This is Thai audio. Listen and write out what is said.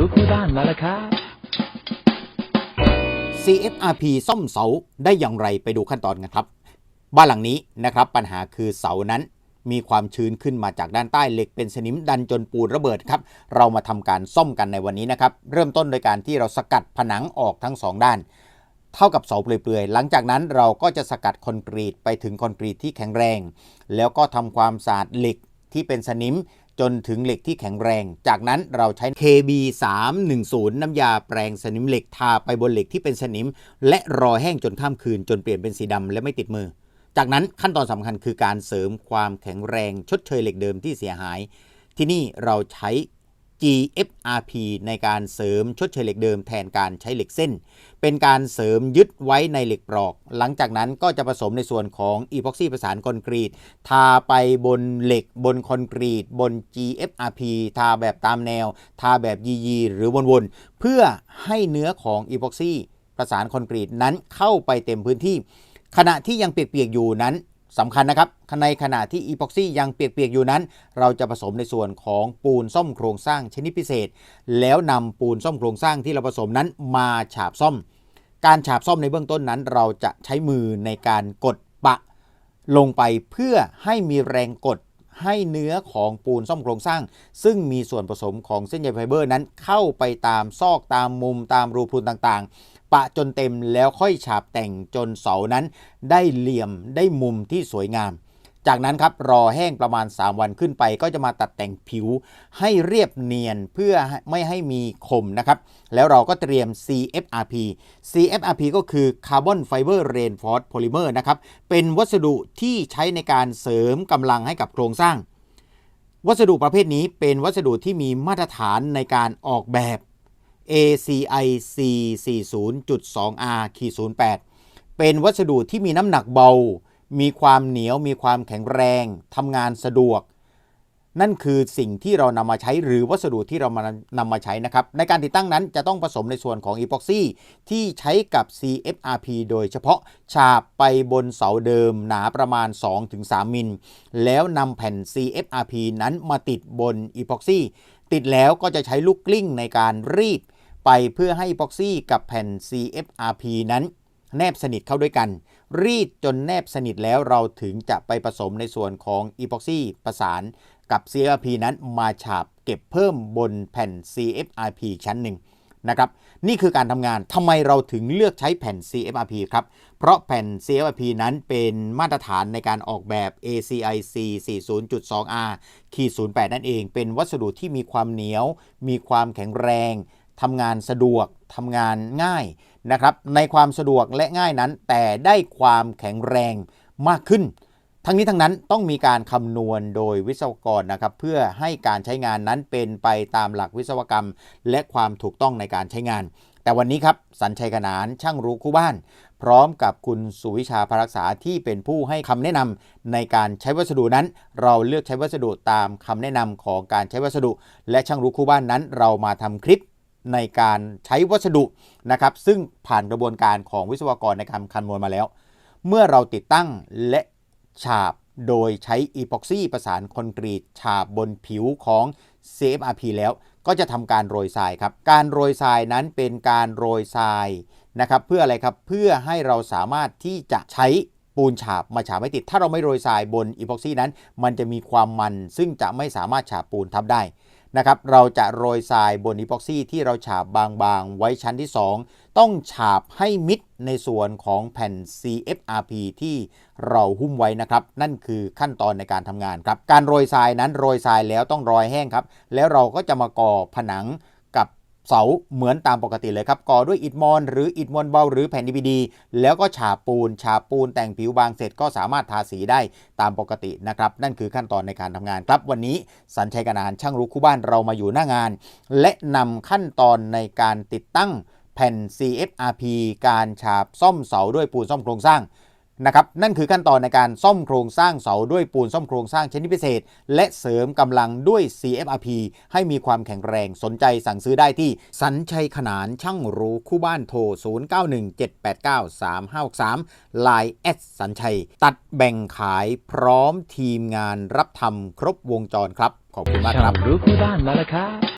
รู้คู่บ้านมาแล้วครับ CFRP ซ่อมเสาได้อย่างไรไปดูขั้นตอนกันครับ บ้านหลังนี้นะครับปัญหาคือเสานั้นมีความชื้นขึ้นมาจากด้านใต้เหล็กเป็นสนิมดันจนปูนระเบิดครับ เรามาทำการซ่อมกันในวันนี้นะครับ เริ่มต้นโดยการที่เราสกัดผนังออกทั้งสองด้าน เท่ากับเสาเปลือยๆ หลังจากนั้นเราก็จะสกัดคอนกรีตไปถึงคอนกรีตที่แข็งแรง แล้วก็ทำความสะอาดเหล็กที่เป็นสนิม จนถึงเหล็กที่แข็งแรง จากนั้นเราใช้ KB 310น้ำยาแปรงสนิมเหล็กทาไปบนเหล็กที่เป็นสนิม และรอแห้งจนข้ามคืน จนเปลี่ยนเป็นสีดำและไม่ติดมือ จากนั้นขั้นตอนสำคัญคือการเสริมความแข็งแรงชดเชยเหล็กเดิมที่เสียหาย ที่นี่เราใช้ GFRP ในการเสริมชดเชยเหล็กเดิมแทนการใช้เหล็กเส้น เป็นการเสริมยึดไว้ในเหล็กปลอก หลังจากนั้นก็จะผสมในส่วนของอีพ็อกซี่ประสานคอนกรีต ทาไปบนเหล็กบนคอนกรีต บน GFRP ทาแบบตามแนว ทาแบบยียีหรือวนๆ เพื่อให้เนื้อของอีพ็อกซี่ประสานคอนกรีตนั้นเข้าไปเต็มพื้นที่ ขณะที่ยังเปียกๆอยู่นั้น สำคัญนะครับในขณะที่อีพ็อกซี่ยังเปียกๆอยู่นั้น เราจะผสมในส่วนของปูนซ่อมโครงสร้างชนิดพิเศษ แล้วนำปูนซ่อมโครงสร้างที่เราผสมนั้นมาฉาบซ่อม การฉาบซ่อมในเบื้องต้นนั้น เราจะใช้มือในการกดปะลงไปเพื่อให้มีแรงกด ให้เนื้อของปูนซ่อมโครงสร้าง ซึ่งมีส่วนผสมของเส้นใยไฟเบอร์นั้นเข้าไปตามซอกตามมุมตามรูพรุนต่างๆ ปะจนเต็มแล้วค่อยฉาบแต่งจนเสานั้น ได้เหลี่ยมได้มุมที่สวยงาม จากนั้นครับรอแห้งประมาณ 3 วันขึ้นไป ก็จะมาตัดแต่งผิวให้เรียบเนียนเพื่อไม่ให้มีคมนะครับแล้วเราก็เตรียม CFRP CFRP ก็คือ Carbon Fiber Reinforced Polymer นะครับเป็นวัสดุที่ใช้ในการเสริมกำลังให้กับโครงสร้าง วัสดุประเภทนี้เป็นวัสดุที่มีมาตรฐานในการออกแบบ ACI C40.2R 08 เป็นวัสดุที่มีน้ำหนักเบา มีความเหนียวมีความแข็งแรงทำงานสะดวก นั่นคือสิ่งที่เรานำมาใช้หรือวัสดุที่เรามานำมาใช้นะครับ ในการติดตั้งนั้นจะต้องผสมในส่วนของอีพ็อกซี่ที่ใช้กับ CFRP โดยเฉพาะฉาบไปบนเสาเดิมหนาประมาณ 2-3 มิล แล้วนำแผ่น CFRP นั้นมาติดบนอีพ็อกซี่ติดแล้วก็จะใช้ลูกกลิ้งในการรีดไปเพื่อให้อีพ็อกซี่กับแผ่น CFRP นั้น แนบสนิทเข้าด้วยกัน รีดจนแนบสนิทแล้วเราถึงจะไปผสมในส่วนของอีพ็อกซี่ประสานกับ CRP นั้นมาฉาบเก็บเพิ่มบนแผ่น CFRP ชั้นหนึ่งนะครับนี่คือการทำงานทำไมเราถึงเลือกใช้แผ่น CFRP ครับ เพราะแผ่น CFRP นั้นเป็นมาตรฐานในการออกแบบ ACIC 40.2R ขีด08 นั่นเอง เป็นวัสดุที่มีความเหนียว มีความแข็งแรง ทำงานสะดวกทำงานง่ายนะครับ ในความสะดวกและง่ายนั้น แต่ได้ความแข็งแรงมากขึ้น ทั้งนี้ทั้งนั้นต้องมีการคำนวณโดยวิศวกรนะครับ เพื่อให้การใช้งานนั้นเป็นไปตามหลักวิศวกรรม และความถูกต้องในการใช้งาน แต่วันนี้ครับสัญชัยขนานช่างรู้คู่บ้าน พร้อมกับคุณสุวิชาพรักษาที่เป็นผู้ให้คำแนะนำในการใช้วัสดุนั้น เราเลือกใช้วัสดุตามคำแนะนำของการใช้วัสดุ และช่างรู้คู่บ้านนั้น เรามาทำคลิป ในการใช้วัสดุนะครับ ซึ่งผ่านกระบวนการของวิศวกรในการคำนวณมาแล้ว เมื่อเราติดตั้งและฉาบโดยใช้อีพ็อกซี่ประสานคอนกรีตฉาบบนผิวของ CFRP แล้วก็จะทำการโรยทรายครับ การโรยทรายนั้นเป็นการโรยทรายนะครับเพื่ออะไรครับเพื่อให้เราสามารถที่จะใช้ปูนฉาบมาฉาบไม่ติด ถ้าเราไม่โรยทรายบนอีพ็อกซี่นั้น มันจะมีความมันซึ่งจะไม่สามารถฉาบปูนทับได้ นะครับเราจะโรยทรายบนอีพ็อกซี่ที่เราฉาบบางๆ ไว้ชั้นที่ 2 ต้องฉาบให้มิดในส่วนของแผ่น CFRP ที่เราหุ้มไว้นะครับ นั่นคือขั้นตอนในการทำงานครับ การโรยทรายนั้นโรยทรายแล้วต้องรอยแห้งครับ แล้วเราก็จะมาก่อผนัง เสาเหมือนตามปกติเลยครับก่อด้วยอิฐมอนหรืออิฐมอนเบาหรือแผ่น DVD แล้วก็ฉาปูนฉาปูนแต่งผิวบางเสร็จก็สามารถทาสีได้ตามปกตินะครับนั่นคือขั้นตอนในการทำงานครับวันนี้สัญชัยกนานช่างรู้คู่บ้านเรามาอยู่หน้างาน และนำขั้นตอนในการติดตั้งแผ่น CFRP การฉาบซ่อมเสาด้วยปูนซ่อมโครงสร้าง นะครับนั่นคือขั้นตอนในการซ่อมโครงสร้างเสาด้วยปูนซ่อมโครงสร้างชนิดพิเศษ และเสริมกำลังด้วย CFRP ให้มีความแข็งแรงสนใจสั่งซื้อได้ที่ สัญชัยขนานช่างรู้คู่บ้านโทร 0917893563 Line แอดสัญชัย ตัดแบ่งขายพร้อมทีมงานรับทำครบวงจรครับ ขอบคุณมากครับรู้คู่บ้านมาแล้วครับ